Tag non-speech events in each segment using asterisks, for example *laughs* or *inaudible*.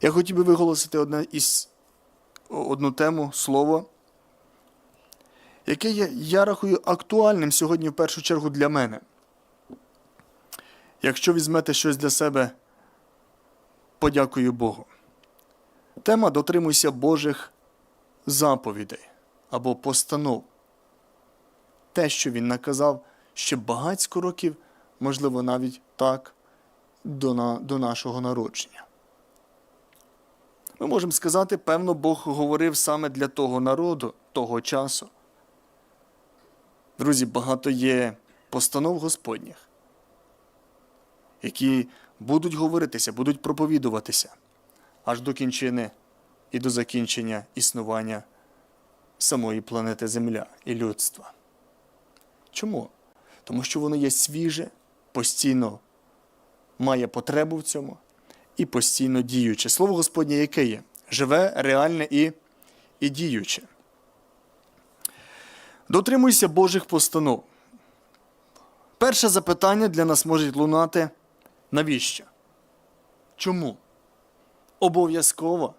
Я хотів би виголосити одне із, одну тему, слово, яке я, я рахую актуальним сьогодні в першу чергу для мене. Якщо візьмете щось для себе, подякую Богу. Тема дотримуйся Божих заповідей або постанов. Те, що він наказав ще багатько років, можливо, навіть так, до, на, до нашого народження. Ми можемо сказати, певно, Бог говорив саме для того народу, того часу. Друзі, багато є постанов Господніх, які будуть говоритися, будуть проповідуватися аж до кінчини і до закінчення існування самої планети Земля і людства. Чому? Тому що воно є свіже, постійно має потребу в цьому і постійно діюче. Слово Господнє яке є? Живе, реальне і, і діюче. Дотримуйся Божих постанов. Перше запитання для нас може лунати навіщо? Чому? Обов'язково.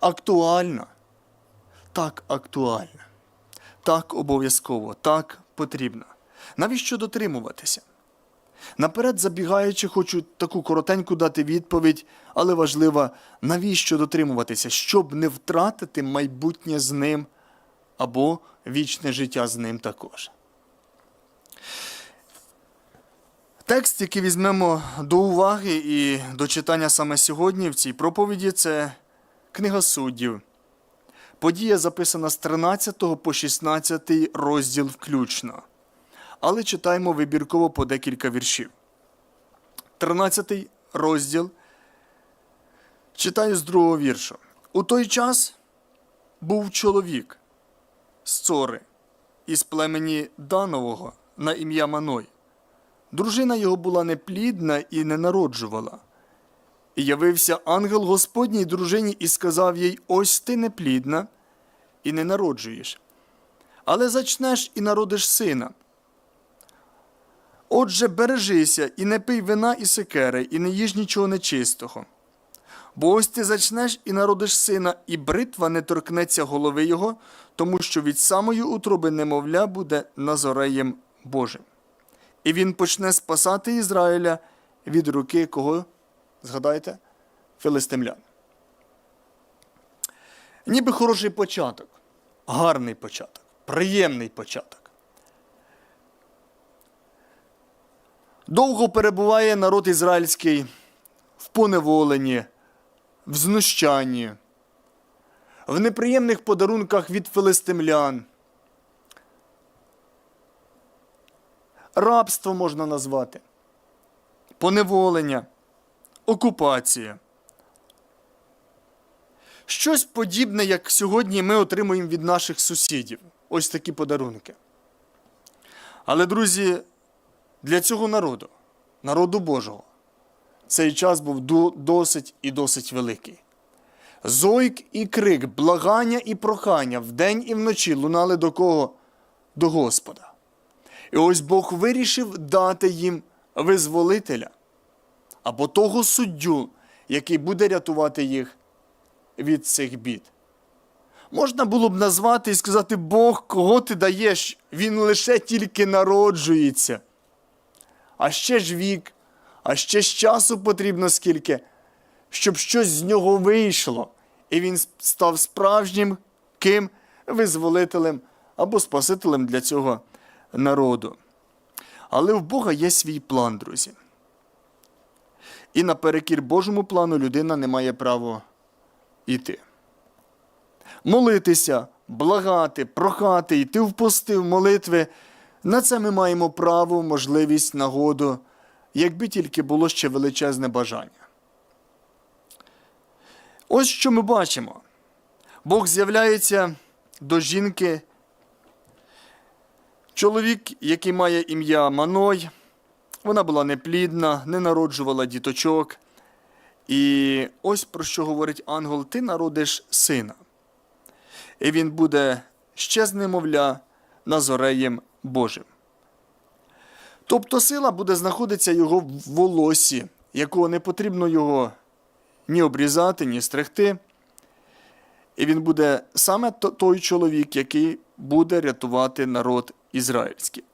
Актуально. Так актуально. Так обов'язково, так потрібно. Навіщо дотримуватися? Наперед забігаючи, хочу таку коротеньку дати відповідь, але важлива, навіщо дотримуватися, щоб не втратити майбутнє з ним або вічне життя з ним також. Текст, який візьмемо до уваги і до читання саме сьогодні в цій проповіді, це Книга суддів. Подія записана з 13 по 16 розділ включно. Але читаємо вибірково по декілька віршів. 13 розділ. Читаю з другого віршу. У той час був чоловік з Цори із племені Данового на ім'я Маной. Дружина його була неплідна і не народжувала. І явився ангел Господній дружині і сказав їй: Ось ти неплідна і не народжуєш, але зачнеш і народиш сина. Отже, бережися і не пий вина і секери, і не їж нічого нечистого. Бо ось ти зачнеш і народиш сина, і бритва не торкнеться голови його, тому що від самої утроби немовля буде Назореєм Божим. І він почне спасати Ізраїля від руки кого? Згадайте? Филистимлян. Ніби хороший початок, гарний початок, приємний початок. Довго перебуває народ ізраїльський в поневоленні, в знущанні, в неприємних подарунках від филистимлян. Рабство можна назвати, поневолення, окупація. Щось подібне, як сьогодні ми отримуємо від наших сусідів. Ось такі подарунки. Але, друзі, для цього народу, народу Божого, цей час був досить і досить великий. Зойк і крик, благання і прохання вдень і вночі лунали до кого? До Господа. І ось Бог вирішив дати їм визволителя або того суддю, який буде рятувати їх від цих бід. Можна було б назвати і сказати, Бог, кого ти даєш? Він лише тільки народжується. А ще ж вік, а ще ж часу потрібно скільки, щоб щось з нього вийшло, і він став справжнім ким визволителем або спасителем для цього народу. Але в Бога є свій план, друзі. І наперекір Божому плану людина не має права йти. Молитися, благати, прохати, йти в пости, в молитви. На це ми маємо право, можливість, нагоду, якби тільки було ще величезне бажання. Ось що ми бачимо. Бог з'являється до жінки. Чоловік, який має ім'я Маной, вона була неплідна, не народжувала діточок. І ось про що говорить ангел: ти народиш сина. І він буде ще з немовля Назореєм Божим. Тобто сила буде знаходитися його в волосі, якого не потрібно його ні обрізати, ні стригти. І він буде саме той чоловік, який буде рятувати народ ізраїльський.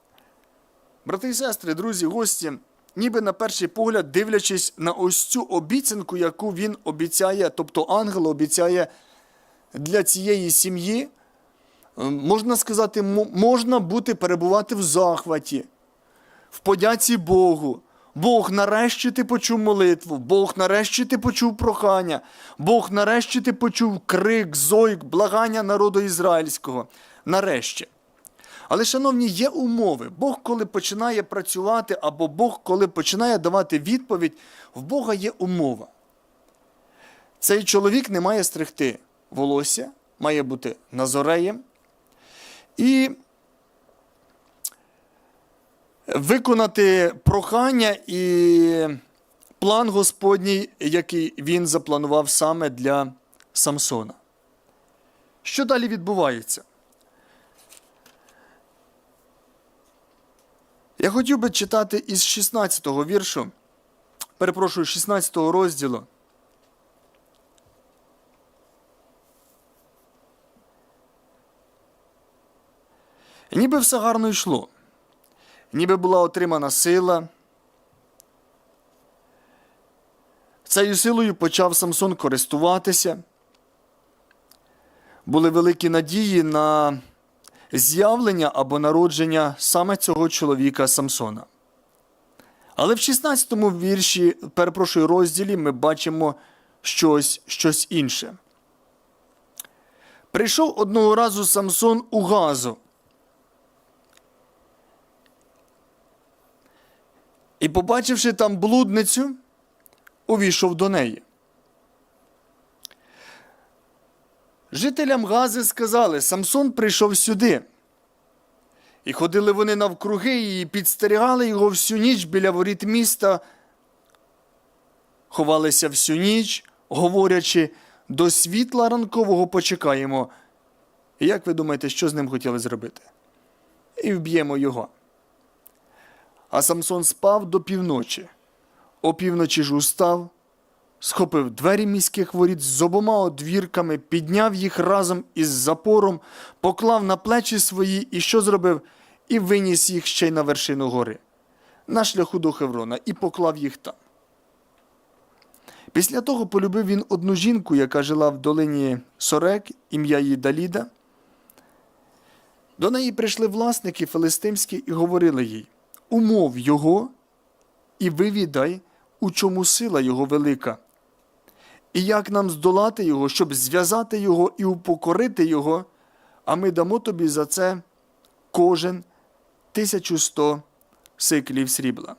Брати і сестри, друзі, гості, ніби на перший погляд, дивлячись на ось цю обіцянку, яку він обіцяє, тобто ангел обіцяє для цієї сім'ї, можна сказати, можна бути перебувати в захваті, в подяці Богу. Бог нарешті ти почув молитву, Бог нарешті ти почув прохання, Бог нарешті ти почув крик, зойк, благання народу ізраїльського. Нарешті. Але, шановні, є умови. Бог, коли починає працювати, або Бог, коли починає давати відповідь, в Бога є умова. Цей чоловік не має стригти волосся, має бути назореєм. І виконати прохання і план Господній, який він запланував саме для Самсона. Що далі відбувається? Я хотів би читати із 16-го віршу, перепрошую, 16-го розділу. Ніби все гарно йшло, ніби була отримана сила. Цією силою почав Самсон користуватися. Були великі надії на з'явлення або народження саме цього чоловіка Самсона. Але в 16-му вірші, перепрошую, розділі ми бачимо щось, щось інше. Прийшов одного разу Самсон у Газу. І, побачивши там блудницю, увійшов до неї. Жителям Гази сказали, Самсон прийшов сюди. І ходили вони навкруги і підстерігали його всю ніч біля воріт міста, ховалися всю ніч, говорячи, до світла ранкового почекаємо. І як ви думаєте, що з ним хотіли зробити? І вб'ємо його. А Самсон спав до півночі. Опівночі ж устав, схопив двері міських воріт з обома одвірками, підняв їх разом із запором, поклав на плечі свої і що зробив? І виніс їх ще й на вершину гори, на шляху до Хеврона, і поклав їх там. Після того полюбив він одну жінку, яка жила в долині Сорек, ім'я її Даліда. До неї прийшли власники филистимські і говорили їй: Умов його і вивідай, у чому сила його велика. І як нам здолати його, щоб зв'язати його і упокорити його, а ми дамо тобі за це кожен 1100 сиклів срібла.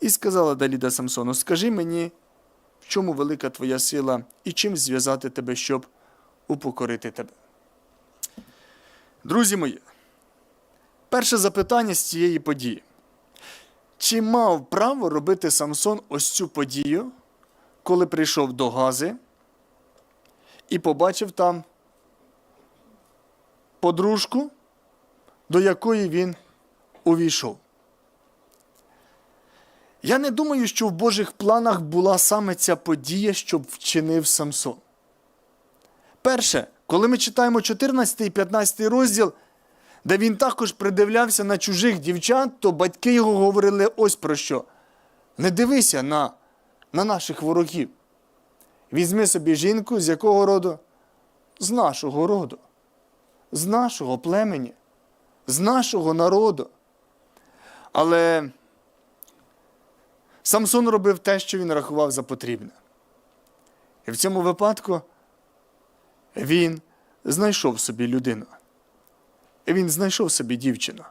І сказала Даліда Самсону: Скажи мені, в чому велика твоя сила, і чим зв'язати тебе, щоб упокорити тебе. Друзі мої, перше запитання з цієї події. Чи мав право робити Самсон ось цю подію, коли прийшов до Гази і побачив там подружку, до якої він увійшов? Я не думаю, що в Божих планах була саме ця подія, щоб вчинив Самсон. Перше, коли ми читаємо 14 і 15 розділ, де він також придивлявся на чужих дівчат, то батьки його говорили ось про що. Не дивися на, на наших ворогів. Візьми собі жінку з якого роду? З нашого роду, з нашого племені, з нашого народу. Але Самсон робив те, що він рахував за потрібне. І в цьому випадку він знайшов собі людину. Він знайшов собі дівчину.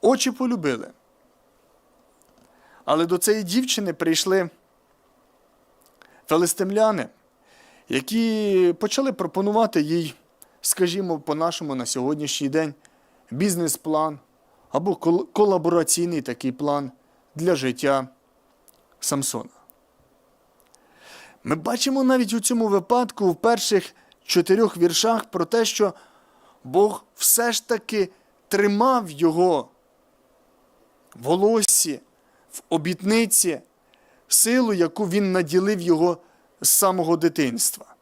Очі полюбили. Але до цієї дівчини прийшли филистимляни, які почали пропонувати їй, скажімо, по-нашому на сьогоднішній день бізнес-план або кол- колабораційний такий план для життя Самсона. Ми бачимо навіть у цьому випадку в перших чотирьох віршах про те, що Бог все ж таки тримав його в волоссі, в обітниці силу, яку він наділив його з самого дитинства.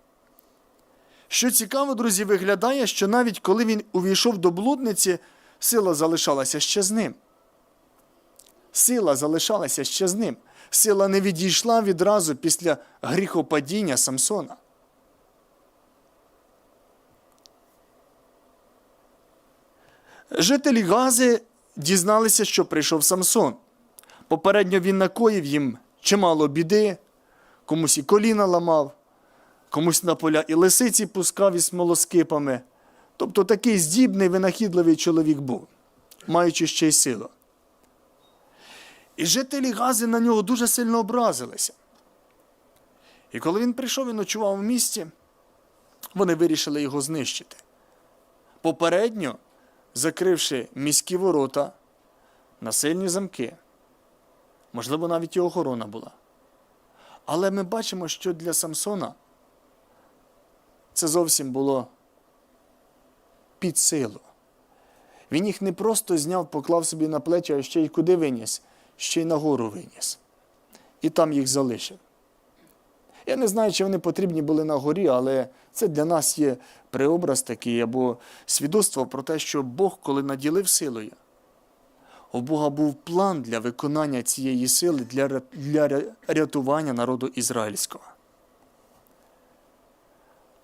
Що цікаво, друзі, виглядає, що навіть коли він увійшов до блудниці, сила залишалася ще з ним. Сила залишалася ще з ним. Сила не відійшла відразу після гріхопадіння Самсона. Жителі Гази дізналися, що прийшов Самсон. Попередньо він накоїв їм чимало біди, комусь і коліна ламав, комусь на поля і лисиці пускав із смолоскипами. Тобто такий здібний, винахідливий чоловік був, маючи ще й силу. І жителі Гази на нього дуже сильно образилися. І коли він прийшов і ночував в місті, вони вирішили його знищити. Попередньо закривши міські ворота на сильні замки. Можливо, навіть і охорона була. Але ми бачимо, що для Самсона це зовсім було під силу. Він їх не просто зняв, поклав собі на плечі, а ще й куди виніс, ще й нагору виніс. І там їх залишив. Я не знаю, чи вони потрібні були на горі, але це для нас є преобраз такий або свідоцтво про те, що Бог, коли наділив силою, у Бога був план для виконання цієї сили для, для рятування народу ізраїльського.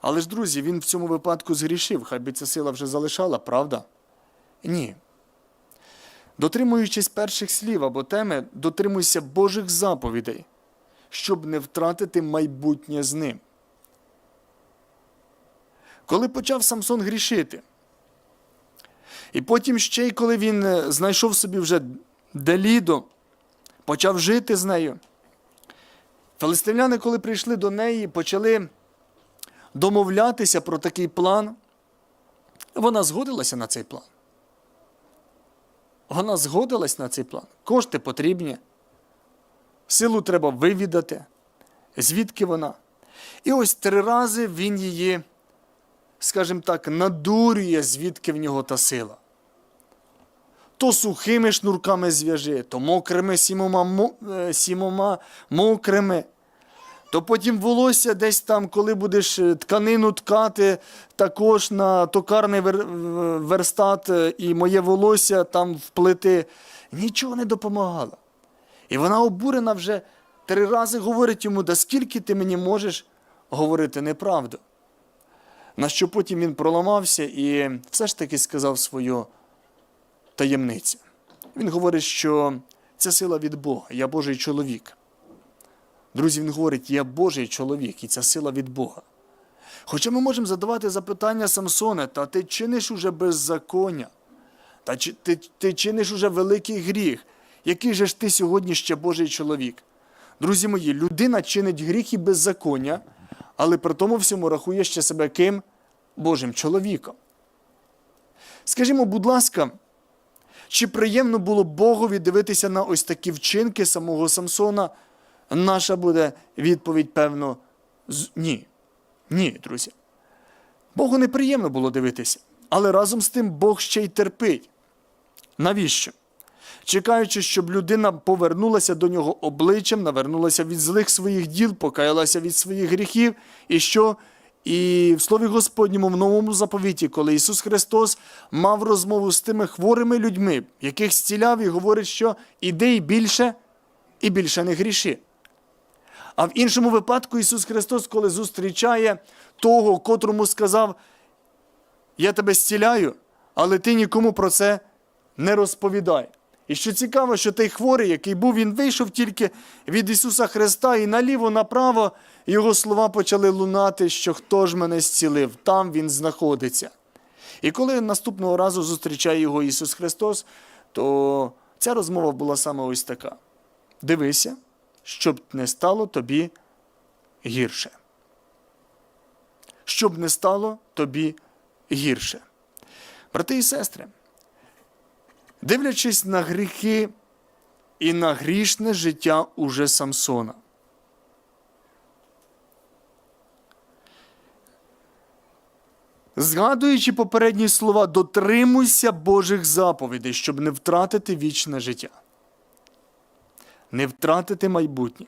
Але ж, друзі, він в цьому випадку згрішив, хай би ця сила вже залишала, правда? Ні. Дотримуючись перших слів або теми, дотримуйся Божих заповідей, щоб не втратити майбутнє з ним. Коли почав Самсон грішити, і потім ще й коли він е, знайшов собі вже Деліду, почав жити з нею. Филистимляни, коли прийшли до неї, почали домовлятися про такий план. Вона згодилася на цей план. Вона згодилась на цей план. Кошти потрібні. Силу треба вивідати. Звідки вона? І ось три рази він її, скажімо так, надурює, звідки в нього та сила. То сухими шнурками зв'яжи, то мокрими сімома, е, сімома мокрими. То потім волосся десь там, коли будеш е, тканину ткати, також на токарний вер- верстат е, і моє волосся там вплити. Нічого не допомагало. І вона обурена вже три рази говорить йому, да скільки ти мені можеш говорити неправду. На що потім він проламався і все ж таки сказав свою таємницю. Він говорить, що це сила від Бога, я Божий чоловік. Друзі, він говорить, я Божий чоловік, і ця сила від Бога. Хоча ми можемо задавати запитання Самсоне, та ти чиниш уже беззаконня, та чи- ти, ти чиниш уже великий гріх. Який же ж ти сьогодні ще Божий чоловік? Друзі мої, людина чинить гріх і беззаконня, але при тому всьому рахує ще себе ким? Божим чоловіком. Скажімо, будь ласка, чи приємно було Богові дивитися на ось такі вчинки самого Самсона? Наша буде відповідь, певно, ні. Ні, друзі. Богу неприємно було дивитися, але разом з тим Бог ще й терпить. Навіщо? Чекаючи, щоб людина повернулася до нього обличчям, навернулася від злих своїх діл, покаялася від своїх гріхів, і що? І в Слові Господньому в новому заповіті, коли Ісус Христос мав розмову з тими хворими людьми, яких зціляв і говорить, що іди і більше, і більше не гріши. А в іншому випадку Ісус Христос, коли зустрічає того, котрому сказав, я тебе зціляю, але ти нікому про це не розповідай. І що цікаво, що той хворий, який був, він вийшов тільки від Ісуса Христа, і наліво, направо його слова почали лунати, що хто ж мене зцілив, там він знаходиться. І коли наступного разу зустрічає його Ісус Христос, то ця розмова була саме ось така: дивися, щоб не стало тобі гірше. Щоб не стало тобі гірше. Брати і сестри, дивлячись на гріхи і на грішне життя уже Самсона. Згадуючи попередні слова, дотримуйся Божих заповідей, щоб не втратити вічне життя. не втратити майбутнє.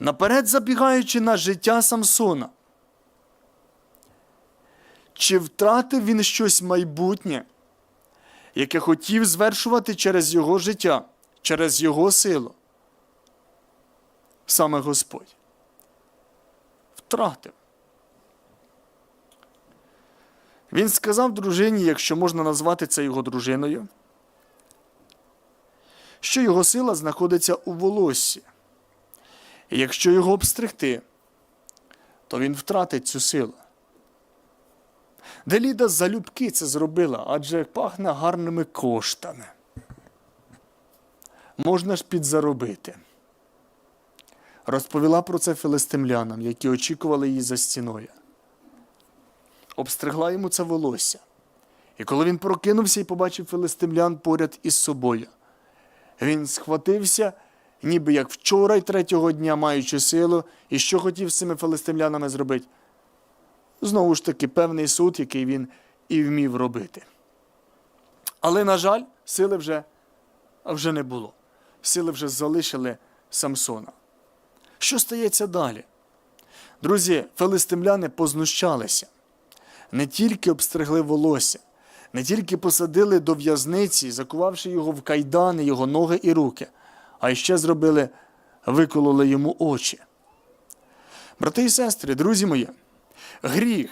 Наперед забігаючи на життя Самсона, чи втратив він щось майбутнє, яке хотів звершувати через його життя, через його силу? Саме Господь. Втратив. Він сказав дружині, якщо можна назвати це його дружиною, що його сила знаходиться у волоссі. І якщо його обстригти, то він втратить цю силу. Деліда залюбки це зробила, адже пахне гарними коштами. Можна ж підзаробити. Розповіла про це филистимлянам, які очікували її за стіною. Обстригла йому це волосся. І коли він прокинувся і побачив филистимлян поряд із собою, він схватився, ніби як вчора й третього дня, маючи силу, і що хотів з цими филистимлянами зробити? Знову ж таки, певний суд, який він і вмів робити. Але, на жаль, сили вже, вже не було. Сили вже залишили Самсона. Що стається далі? Друзі, филистимляни познущалися, не тільки обстригли волосся, не тільки посадили до в'язниці, закувавши його в кайдани, його ноги і руки, а ще зробили, викололи йому очі. Брати і сестри, друзі мої, гріх.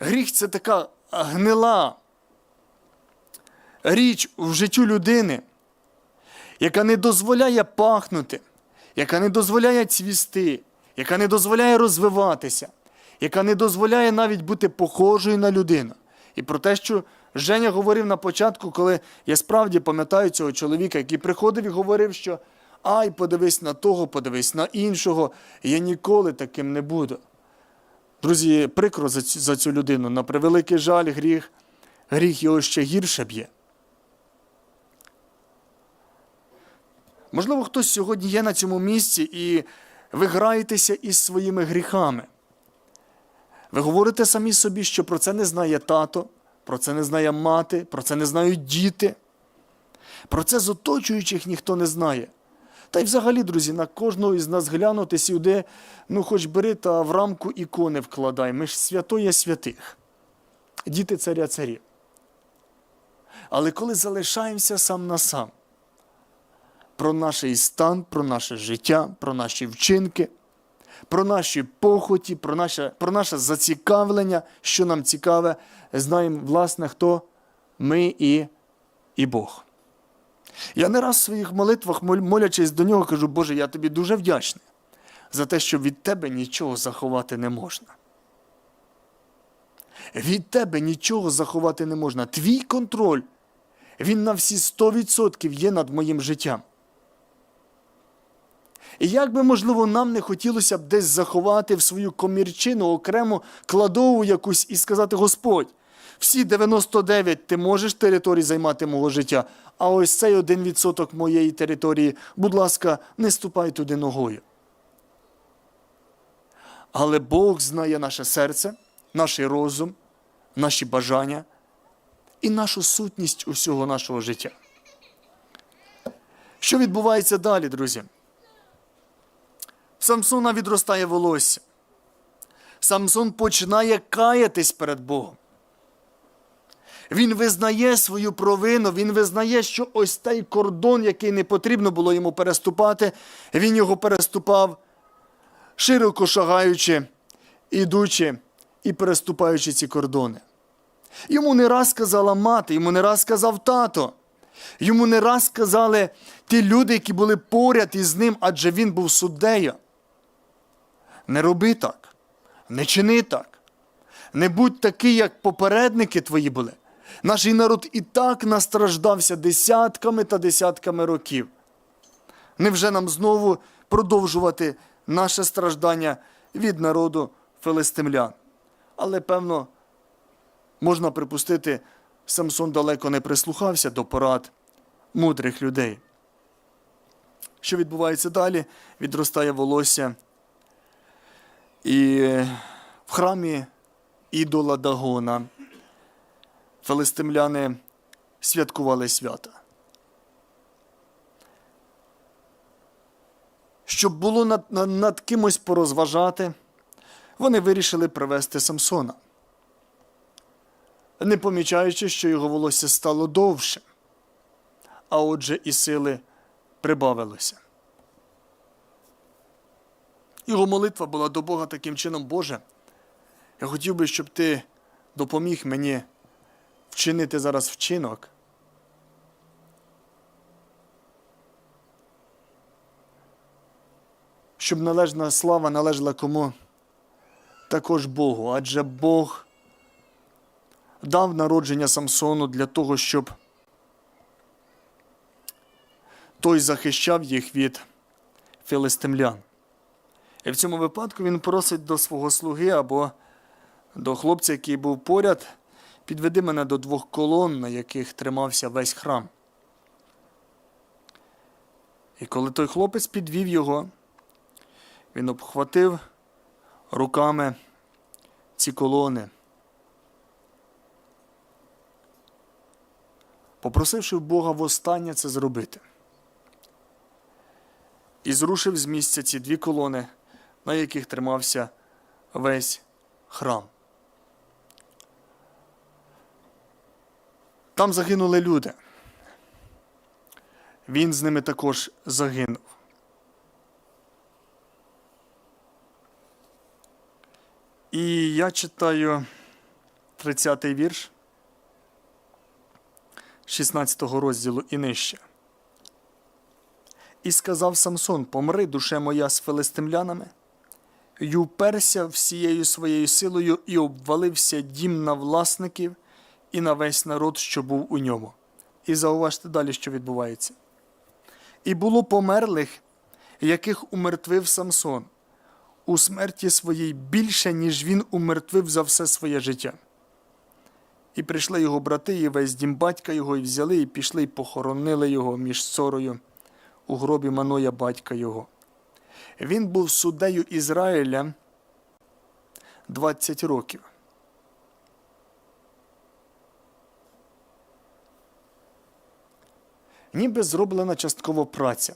Гріх це така гнила річ в життю людини, яка не дозволяє пахнути, яка не дозволяє цвісти, яка не дозволяє розвиватися, яка не дозволяє навіть бути похожою на людину. І про те, що Женя говорив на початку, коли я справді пам'ятаю цього чоловіка, який приходив і говорив, що ай, подивись на того, подивись на іншого, я ніколи таким не буду. Друзі, прикро за цю, за цю людину, на превеликий жаль, гріх, гріх його ще гірше б'є. Можливо, хтось сьогодні є на цьому місці і ви граєтеся із своїми гріхами. Ви говорите самі собі, що про це не знає тато, про це не знає мати, про це не знають діти. Про це з оточуючих ніхто не знає. Та й взагалі, друзі, на кожного із нас глянути сюди, ну хоч бери та в рамку ікони вкладай. Ми ж святоє святих, діти царя царів. Але коли залишаємося сам на сам, про наш стан, про наше життя, про наші вчинки, про наші похоті, про наше, про наше зацікавлення, що нам цікаве, знаємо, власне, хто ми і, і Бог. Я не раз в своїх молитвах, молячись до нього, кажу, Боже, я тобі дуже вдячний за те, що від тебе нічого заховати не можна. Від тебе нічого заховати не можна. Твій контроль, він на всі 100% є над моїм життям. І як би, можливо, нам не хотілося б десь заховати в свою комірчину окрему кладову якусь і сказати: Господь, всі 99 ти можеш території займати мого життя, а ось цей один відсоток моєї території, будь ласка, не ступай туди ногою. Але Бог знає наше серце, наш розум, наші бажання і нашу сутність усього нашого життя. Що відбувається далі, друзі? Самсона відростає волосся. Самсон починає каятись перед Богом. Він визнає свою провину, він визнає, що ось той кордон, який не потрібно було йому переступати, він його переступав, широко шагаючи, ідучи і переступаючи ці кордони. Йому не раз сказала мати, йому не раз сказав тато. Йому не раз сказали ті люди, які були поряд із ним, адже він був суддею. Не роби так, не чини так. Не будь такий, як попередники твої були. Наш народ і так настраждався десятками та десятками років. Невже нам знову продовжувати наше страждання від народу филистимлян? Але, певно, можна припустити, Самсон далеко не прислухався до порад мудрих людей. Що відбувається далі? Відростає волосся. І в храмі ідола Дагона филистимляни святкували свята. Щоб було над, над над, кимось порозважати, вони вирішили привезти Самсона, не помічаючи, що його волосся стало довше, а отже, і сили прибавилося. Його молитва була до Бога таким чином, Боже. Я хотів би, щоб ти допоміг мені вчинити зараз вчинок. Щоб належна слава належала кому? Також Богу. Адже Бог дав народження Самсону для того, щоб той захищав їх від філистимлян. І в цьому випадку він просить до свого слуги або до хлопця, який був поряд, підведи мене до двох колон, на яких тримався весь храм. І коли той хлопець підвів його, він обхватив руками ці колони, попросивши Бога востаннє це зробити. І зрушив з місця ці дві колони, на яких тримався весь храм. Там загинули люди. Він з ними також загинув. І я читаю 30-й вірш 16-го розділу і нижче. І сказав Самсон: Помри, душе моя з филистимлянами, і уперся всією своєю силою, і обвалився дім на власників і на весь народ, що був у ньому. І зауважте далі, що відбувається. І було померлих, яких умертвив Самсон, у смерті своїй більше, ніж він умертвив за все своє життя. І прийшли його брати, і весь дім батька його, і взяли, і пішли, і похоронили його між сорою у гробі Маноя батька його. Він був суддею Ізраїля 20 років. Ніби зроблена частково праця,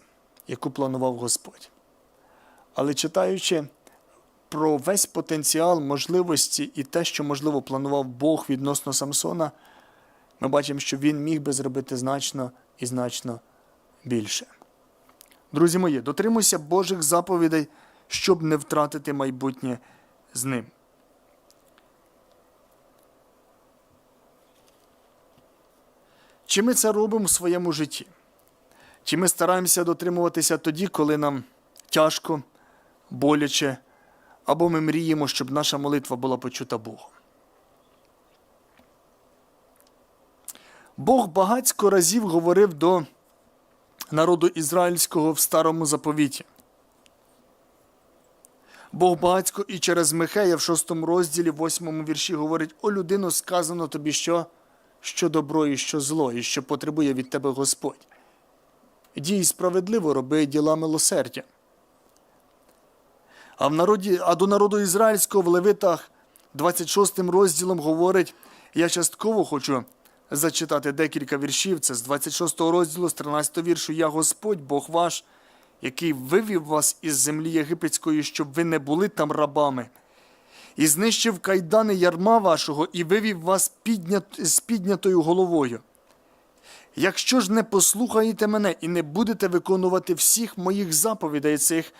яку планував Господь. Але читаючи про весь потенціал можливості і те, що, можливо, планував Бог відносно Самсона, ми бачимо, що він міг би зробити значно і значно більше. Друзі мої, дотримуйся Божих заповідей, щоб не втратити майбутнє з ним. Чи ми це робимо в своєму житті? Чи ми стараємося дотримуватися тоді, коли нам тяжко, боляче, або ми мріємо, щоб наша молитва була почута Богом? Бог багатько разів говорив до народу ізраїльського в старому заповіті. Бог багатько і через Михея в шостому розділі, восьмому вірші говорить: О людину сказано тобі, що, що добро і що зло, і що потребує від тебе Господь. Дій справедливо, роби діла милосердя. А, в народі, а до народу ізраїльського в Левитах 26 розділом говорить: я частково хочу зачитати декілька віршів. Це з 26 розділу, з 13 віршу. Я Господь, Бог ваш, який вивів вас із землі єгипетської, щоб ви не були там рабами, і знищив кайдани ярма вашого, і вивів вас піднят, з піднятою головою. Якщо ж не послухаєте мене і не будете виконувати всіх моїх заповідей цих,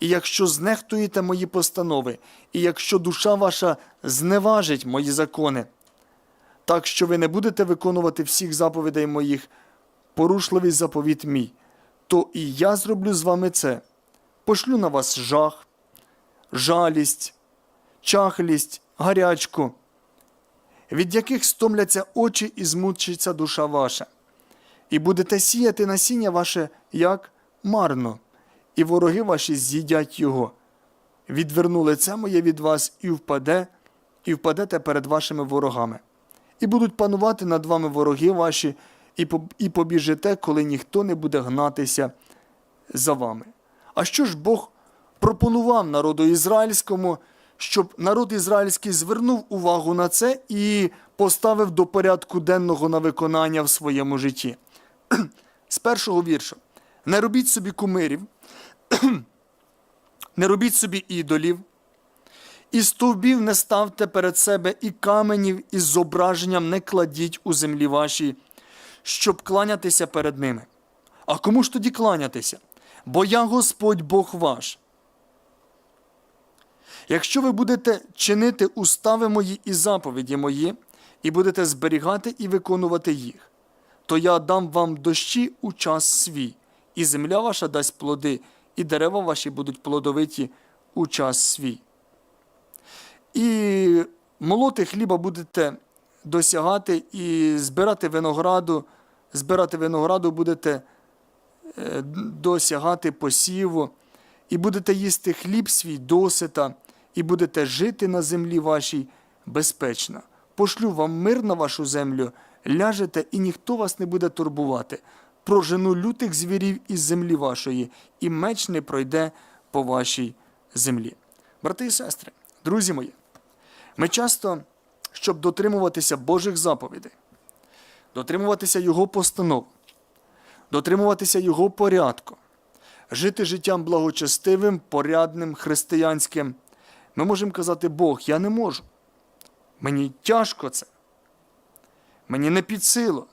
і якщо знехтуєте мої постанови, і якщо душа ваша зневажить мої закони, так що ви не будете виконувати всіх заповідей моїх, порушливий заповіт мій, то і я зроблю з вами це. Пошлю на вас жах, жалість, чахлість, гарячку, від яких стомляться очі і змучиться душа ваша, і будете сіяти насіння ваше як марно, і вороги ваші з'їдять його. Відверну лице моє від вас і впаде, і впадете перед вашими ворогами і будуть панувати над вами вороги ваші, і побіжите, коли ніхто не буде гнатися за вами. А що ж Бог пропонував народу ізраїльському, щоб народ ізраїльський звернув увагу на це і поставив до порядку денного на виконання в своєму житті? *clears throat* З першого вірша. Не робіть собі кумирів *clears throat* не робіть собі ідолів, і стовбів не ставте перед себе, і каменів із зображенням не кладіть у землі вашій, щоб кланятися перед ними. А кому ж тоді кланятися? Бо я Господь Бог ваш. Якщо ви будете чинити устави мої і заповіді мої, і будете зберігати і виконувати їх, то я дам вам дощі у час свій, і земля ваша дасть плоди, і дерева ваші будуть плодовиті у час свій. І молоти хліба будете досягати, і збирати винограду, збирати винограду будете е, досягати посіву, і будете їсти хліб свій досита, і будете жити на землі вашій безпечно. Пошлю вам мир на вашу землю, ляжете, і ніхто вас не буде турбувати. Прожену лютих звірів із землі вашої, і меч не пройде по вашій землі. Брати і сестри, друзі мої, ми часто, щоб дотримуватися Божих заповідей, дотримуватися Його постанов, дотримуватися Його порядку, жити життям благочестивим, порядним, християнським, ми можемо казати, Бог, я не можу. Мені тяжко це. Мені не під силу.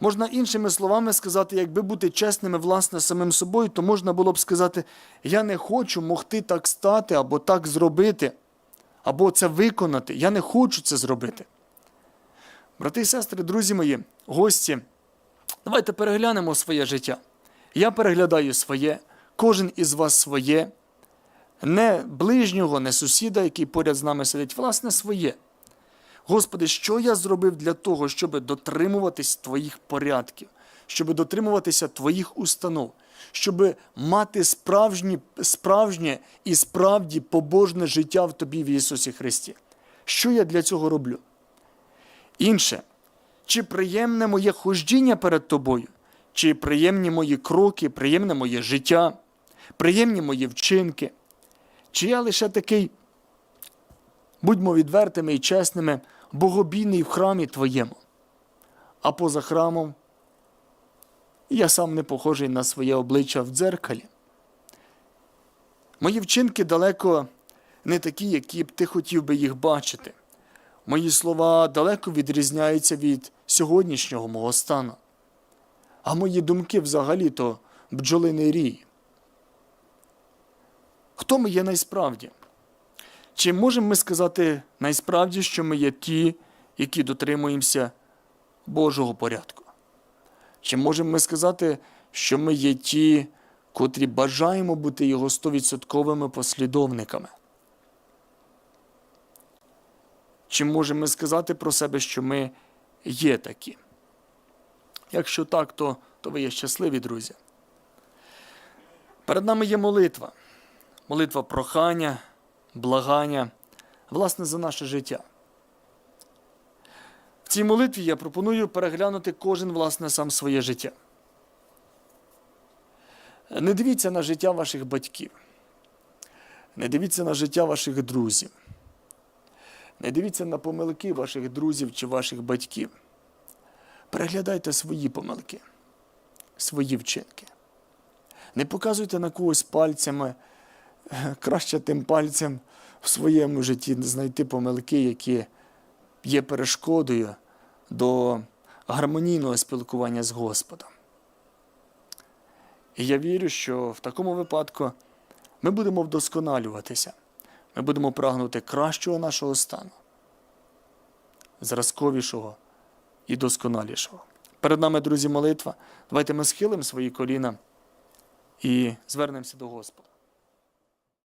Можна іншими словами сказати, якби бути чесними власне самим собою, то можна було б сказати, я не хочу могти так стати або так зробити, або це виконати. Я не хочу це зробити. Брати і сестри, друзі мої, гості, давайте переглянемо своє життя. Я переглядаю своє, кожен із вас своє, не ближнього, не сусіда, який поряд з нами сидить, власне, своє. Господи, що я зробив для того, щоб дотримуватись Твоїх порядків, щоб дотримуватися Твоїх установ, щоб мати справжні, справжнє і справді побожне життя в Тобі в Ісусі Христі? Що я для цього роблю? Інше, чи приємне моє хождіння перед Тобою, чи приємні мої кроки, приємне моє життя, приємні мої вчинки? Чи я лише такий, будьмо відвертими і чесними, богобійний в храмі Твоєму, а поза храмом я сам не похожий на своє обличчя в дзеркалі. Мої вчинки далеко не такі, які б ти хотів би їх бачити. Мої слова далеко відрізняються від сьогоднішнього мого стану, а мої думки взагалі-то бджолиний рій. Хто ми є найсправді? Чи можемо ми сказати найсправді, що ми є ті, які дотримуємося Божого порядку? Чи можемо ми сказати, що ми є ті, котрі бажаємо бути його стовідсотковими послідовниками? Чи можемо ми сказати про себе, що ми є такі? Якщо так, то, то ви є щасливі, друзі. Перед нами є молитва молитва прохання, благання, власне, за наше життя. В цій молитві я пропоную переглянути кожен, власне, сам своє життя. Не дивіться на життя ваших батьків, не дивіться на життя ваших друзів, не дивіться на помилки ваших друзів чи ваших батьків. Переглядайте свої помилки, свої вчинки. Не показуйте на когось пальцями *laughs* краще тим пальцем в своєму житті знайти помилки, які є перешкодою до гармонійного спілкування з Господом. І я вірю, що в такому випадку ми будемо вдосконалюватися, ми будемо прагнути кращого нашого стану, зразковішого і досконалішого. Перед нами, друзі, молитва. Давайте ми схилимо свої коліна і звернемося до Господа.